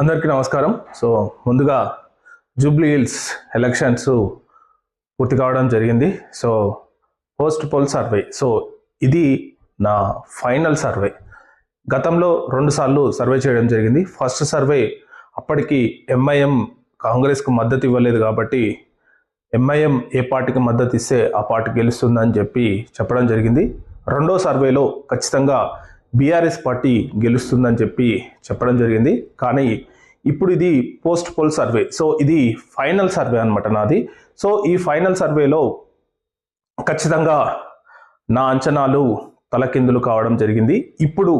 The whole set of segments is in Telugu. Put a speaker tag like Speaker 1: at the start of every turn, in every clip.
Speaker 1: అందరికీ నమస్కారం. సో ముందుగా జూబ్లీ హిల్స్ ఎలక్షన్స్ పూర్తి కావడం జరిగింది. So post poll survey. So ఇది నా ఫైనల్ సర్వే. గతంలో రెండుసార్లు సర్వే చేయడం జరిగింది. ఫస్ట్ సర్వే అప్పటికి ఎంఐఎం కాంగ్రెస్కు మద్దతు ఇవ్వలేదు కాబట్టి ఎంఐఎం ఏ పార్టీకి మద్దతు ఇస్తే ఆ పార్టీ గెలుస్తుందని చెప్పి చెప్పడం జరిగింది. రెండో సర్వేలో ఖచ్చితంగా బీఆర్ఎస్ పార్టీ గెలుస్తుందని చెప్పి చెప్పడం జరిగింది. కానీ ఇప్పుడు ఇది పోస్ట్ పోల్ సర్వే. సో ఇది ఫైనల్ సర్వే అనమాట నాది. సో ఈ ఫైనల్ సర్వేలో ఖచ్చితంగా నా అంచనాలు తలకిందులు కావడం జరిగింది. ఇప్పుడు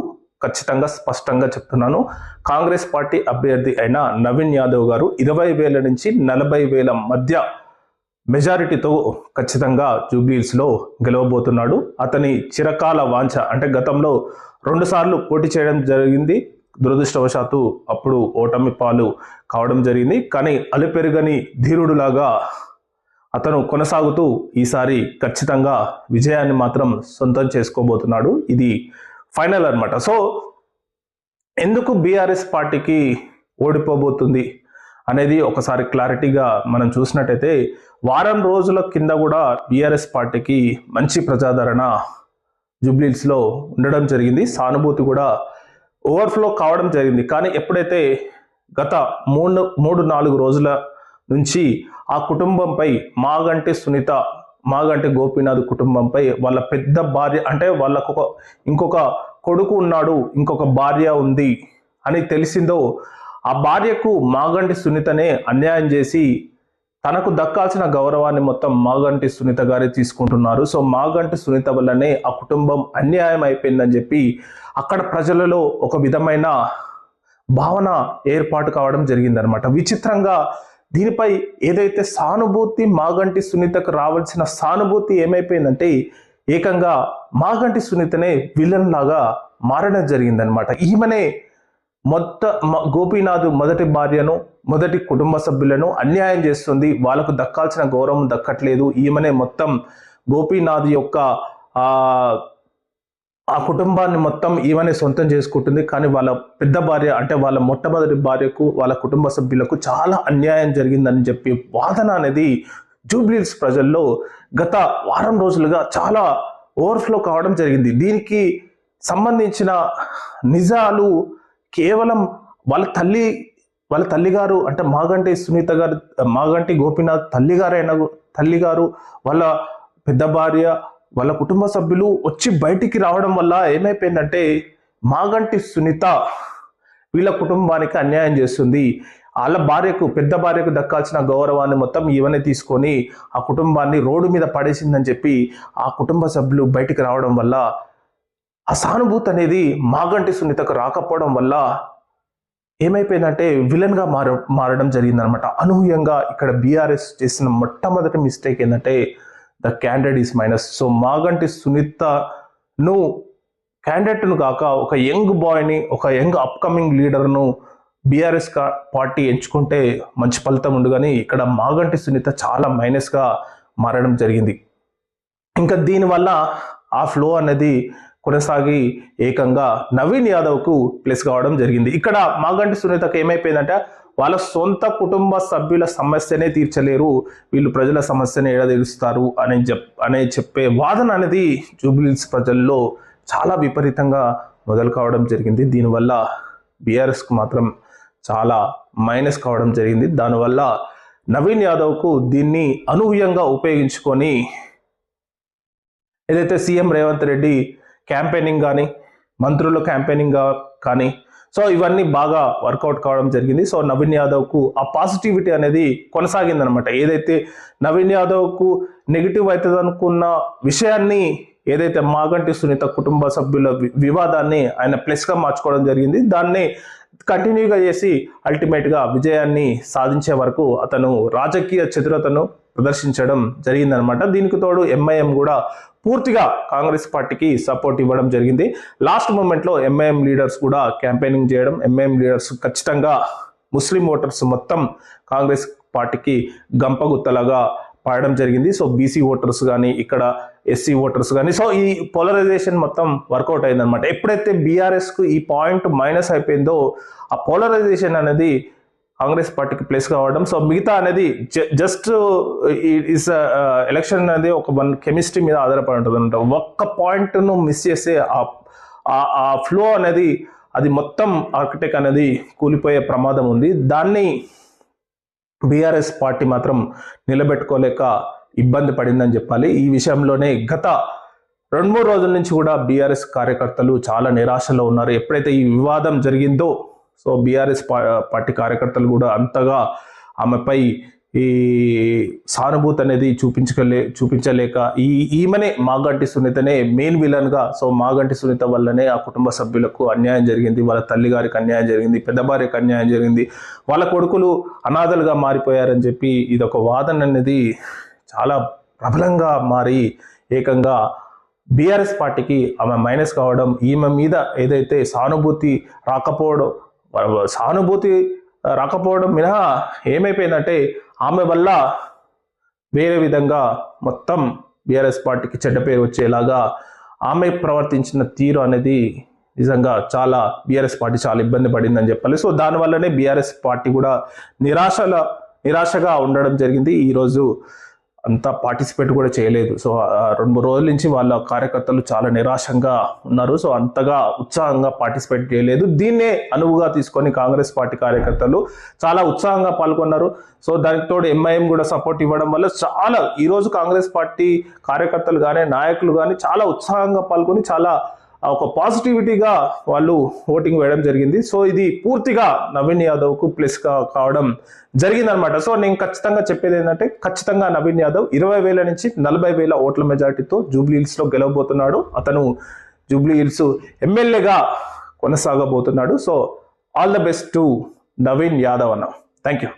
Speaker 1: ఖచ్చితంగా స్పష్టంగా చెప్తున్నాను. కాంగ్రెస్ పార్టీ అభ్యర్థి అయిన నవీన్ యాదవ్ గారు ఇరవై వేల నుంచి నలభై వేల మధ్య మెజారిటీతో ఖచ్చితంగా జూబ్లీహిల్స్లో గెలవబోతున్నాడు. అతని చిరకాల వాంఛ అంటే గతంలో రెండుసార్లు పోటీ చేయడం జరిగింది. దురదృష్టవశాత్తు అప్పుడు ఓటమి పాలు కావడం జరిగింది. కానీ అలుపెరుగని ధీరుడులాగా అతను కొనసాగుతూ ఈసారి ఖచ్చితంగా విజయాన్ని మాత్రం సొంతం చేసుకోబోతున్నాడు. ఇది ఫైనల్ అనమాట సో ఎందుకు బీఆర్ఎస్ పార్టీకి ఓడిపోబోతుంది? అనేది ఒకసారి క్లారిటీగా మనం చూసినట్టయితే వారం రోజుల కింద కూడా బీఆర్ఎస్ పార్టీకి మంచి ప్రజాదరణ జూబ్లీస్లో ఉండడం జరిగింది. సానుభూతి కూడా ఓవర్ఫ్లో కావడం జరిగింది. కానీ ఎప్పుడైతే గత మూడు మూడు నాలుగు రోజుల నుంచి ఆ కుటుంబంపై మాగంటి సునీత మాగంటి గోపీనాథ్ కుటుంబంపై వాళ్ళ పెద్ద భార్య అంటే వాళ్ళకు ఒక ఇంకొక కొడుకు ఉన్నాడు ఇంకొక భార్య ఉంది అని తెలిసిందో ఆ భార్యకు మాగంటి సునీతనే అన్యాయం చేసి తనకు దక్కాల్సిన గౌరవాన్ని మొత్తం మాగంటి సునీత గారే తీసుకుంటున్నారు. సో మాగంటి సునీత వల్లనే ఆ కుటుంబం అన్యాయం అయిపోయిందని చెప్పి అక్కడ ప్రజలలో ఒక విధమైన భావన ఏర్పాటు కావడం జరిగిందనమాట విచిత్రంగా దీనిపై ఏదైతే సానుభూతి మాగంటి సునీతకు రావాల్సిన సానుభూతి ఏమైపోయిందంటే ఏకంగా మాగంటి సునీతనే విలన్ లాగా మారడం జరిగిందనమాట ఈమెనే మొత్త గోపీనాథ్ మొదటి భార్యను మొదటి కుటుంబ సభ్యులను అన్యాయం చేస్తుంది. వాళ్ళకు దక్కాల్సిన గౌరవం దక్కట్లేదు. ఈమెనే మొత్తం గోపీనాథ్ యొక్క ఆ ఆ కుటుంబాన్ని మొత్తం ఈమెనే సొంతం చేసుకుంటుంది. కానీ వాళ్ళ పెద్ద భార్య అంటే వాళ్ళ మొట్టమొదటి భార్యకు వాళ్ళ కుటుంబ సభ్యులకు చాలా అన్యాయం జరిగిందని చెప్పి వాదన అనేది జూబ్లీస్ ప్రజల్లో గత వారం రోజులుగా చాలా ఓవర్ఫ్లో కావడం జరిగింది. దీనికి సంబంధించిన నిజాలు కేవలం వాళ్ళ తల్లి వాళ్ళ తల్లిగారు అంటే మాగంటి సునీత గారు మాగంటి గోపీనాథ్ తల్లిగారైన తల్లిగారు వాళ్ళ పెద్ద భార్య వాళ్ళ కుటుంబ సభ్యులు వచ్చి బయటికి రావడం వల్ల ఏమైపోయిందంటే మాగంటి సునీత వీళ్ళ కుటుంబానికి అన్యాయం చేస్తుంది. వాళ్ళ భార్యకు పెద్ద భార్యకు దక్కాల్సిన గౌరవాన్ని మొత్తం ఈవెనే తీసుకొని ఆ కుటుంబాన్ని రోడ్డు మీద పడేసిందని చెప్పి ఆ కుటుంబ సభ్యులు బయటికి రావడం వల్ల ఆ సానుభూతి అనేది మాగంటి సునీతకు రాకపోవడం వల్ల ఏమైపోయిందంటే విలన్గా మార మారడం జరిగిందనమాట అనూహ్యంగా ఇక్కడ బీఆర్ఎస్ చేసిన మొట్టమొదటి మిస్టేక్ ఏంటంటే the candidate is minus. So Maganti సునీతను క్యాండిడేట్ను కాక ఒక యంగ్ బాయ్ని ఒక యంగ్ అప్కమింగ్ లీడర్ను బీఆర్ఎస్ పార్టీ ఎంచుకుంటే మంచి ఫలితం ఉండు కానీ ఇక్కడ మాగంటి సునీత చాలా మైనస్గా మారడం జరిగింది. ఇంకా దీనివల్ల ఆ ఫ్లో అనేది కొనసాగి ఏకంగా నవీన్ యాదవ్కు ప్లస్ కావడం జరిగింది. ఇక్కడ మాగంటి సునీతకు ఏమైపోయిందంటే? వాళ్ళ సొంత కుటుంబ సభ్యుల సమస్యనే తీర్చలేరు. వీళ్ళు ప్రజల సమస్యని ఏడ తీరుస్తారు అని చెప్ అనే చెప్పే వాదన అనేది జూబ్లీస్ ప్రజల్లో చాలా విపరీతంగా మొదలు కావడం జరిగింది. దీనివల్ల బీఆర్ఎస్కు మాత్రం చాలా మైనస్ కావడం జరిగింది. దానివల్ల నవీన్ యాదవ్కు దీన్ని అనూహ్యంగా ఉపయోగించుకొని ఏదైతే సీఎం రేవంత్ రెడ్డి క్యాంపెయినింగ్ కానీ మంత్రుల క్యాంపెయినింగ్ కానీ సో ఇవన్నీ బాగా వర్కౌట్ కావడం జరిగింది. సో నవీన్ యాదవ్కు ఆ పాజిటివిటీ అనేది కొనసాగిందనమాట ఏదైతే నవీన్ యాదవ్కు నెగిటివ్ అవుతుంది అనుకున్న విషయాన్ని ఏదైతే మాగంటి సునీత కుటుంబ సభ్యుల వి- వివాదాన్ని ఆయన ప్లస్గా మార్చుకోవడం జరిగింది. దాన్ని కంటిన్యూగా చేసి అల్టిమేట్గా విజయాన్ని సాధించే వరకు అతను రాజకీయ చతురతను ప్రదర్శించడం జరిగిందనమాట దీనికి తోడు ఎంఐఎం కూడా పూర్తిగా కాంగ్రెస్ పార్టీకి సపోర్ట్ ఇవ్వడం జరిగింది. లాస్ట్ మూమెంట్లో ఎంఐఎం లీడర్స్ కూడా క్యాంపెయినింగ్ చేయడం ఎంఐఎం లీడర్స్ ఖచ్చితంగా ముస్లిం ఓటర్స్ మొత్తం కాంగ్రెస్ పార్టీకి గంపగుత్తలాగా పాడడం జరిగింది. సో బీసీ ఓటర్స్ కానీ ఇక్కడ ఎస్సీ ఓటర్స్ కానీ సో ఈ పోలరైజేషన్ మొత్తం వర్కౌట్ అయిందనమాట ఎప్పుడైతే బీఆర్ఎస్కు ఈ పాయింట్ మైనస్ అయిపోయిందో ఆ పోలరైజేషన్ అనేది కాంగ్రెస్ పార్టీకి ప్లేస్ కావడం సో మిగతా అనేది జస్ట్ ఇస్ ఎలక్షన్ అనేది ఒక వన్ కెమిస్ట్రీ మీద ఆధారపడి ఉంటుంది అనమాట. ఒక్క పాయింట్ను మిస్ చేస్తే ఆ- ఆ- ఫ్లో అనేది అది మొత్తం ఆర్కిటెక్ట్ అనేది కూలిపోయే ప్రమాదం ఉంది. దాన్ని బీఆర్ఎస్ పార్టీ మాత్రం నిలబెట్టుకోలేక ఇబ్బంది పడిందని చెప్పాలి. ఈ విషయంలోనే గత రెండు మూడు రోజుల నుంచి కూడా బీఆర్ఎస్ కార్యకర్తలు చాలా నిరాశలో ఉన్నారు. ఎప్పుడైతే ఈ వివాదం జరిగిందో సో బీఆర్ఎస్ పార్టీ కార్యకర్తలు కూడా అంతగా ఆమెపై ఈ సానుభూతి అనేది చూపించలే చూపించలేక ఈ ఈమెనే మాగంటి సునీతనే మెయిన్ విలన్గా సో మాగంటి సునీత వల్లనే ఆ కుటుంబ సభ్యులకు అన్యాయం జరిగింది వాళ్ళ తల్లి గారికి అన్యాయం జరిగింది పెద్ద భార్యకు అన్యాయం జరిగింది వాళ్ళ కొడుకులు అనాథలుగా మారిపోయారని చెప్పి ఇది ఒక వాదన అనేది చాలా ప్రబలంగా మారి ఏకంగా బీఆర్ఎస్ పార్టీకి ఆమె మైనస్ కావడం ఈమె మీద ఏదైతే సానుభూతి రాకపోవడం సానుభూతి రాకపోవడం మినహా ఏమైపోయిందంటే ఆమె వల్ల వేరే విధంగా మొత్తం బీఆర్ఎస్ పార్టీకి చెడ్డ పేరు వచ్చేలాగా ఆమె ప్రవర్తించిన తీరు అనేది నిజంగా చాలా బీఆర్ఎస్ పార్టీ చాలా ఇబ్బంది పడిందని చెప్పాలి. సో దానివల్లనే బీఆర్ఎస్ పార్టీ కూడా నిరాశల నిరాశగా ఉండడం జరిగింది. ఈరోజు అంతా పార్టిసిపేట్ కూడా చేయలేదు. సో రెండు మూడు రోజుల నుంచి వాళ్ళ కార్యకర్తలు చాలా నిరాశంగా ఉన్నారు. సో అంతగా ఉత్సాహంగా పార్టిసిపేట్ చేయలేదు. దీన్నే అనువుగా తీసుకొని కాంగ్రెస్ పార్టీ కార్యకర్తలు చాలా ఉత్సాహంగా పాల్గొన్నారు. సో దానికి తోడు ఎంఐఎం కూడా సపోర్ట్ ఇవ్వడం వల్ల చాలా ఈరోజు కాంగ్రెస్ పార్టీ కార్యకర్తలు కానీ నాయకులు కానీ చాలా ఉత్సాహంగా పాల్గొని చాలా ఒక పాజిటివిటీగా వాళ్ళు ఓటింగ్ వేయడం జరిగింది. సో ఇది పూర్తిగా నవీన్ యాదవ్కు ప్లస్గా కావడం జరిగిందనమాట సో నేను ఖచ్చితంగా చెప్పేది ఏంటంటే ఖచ్చితంగా నవీన్ యాదవ్ ఇరవై వేల నుంచి నలభై వేల ఓట్ల మెజార్టీతో జూబ్లీ హిల్స్లో గెలవబోతున్నాడు. అతను జూబ్లీ హిల్స్ ఎమ్మెల్యేగా కొనసాగబోతున్నాడు. So all the best to Naveen Yadav అన్న. Thank you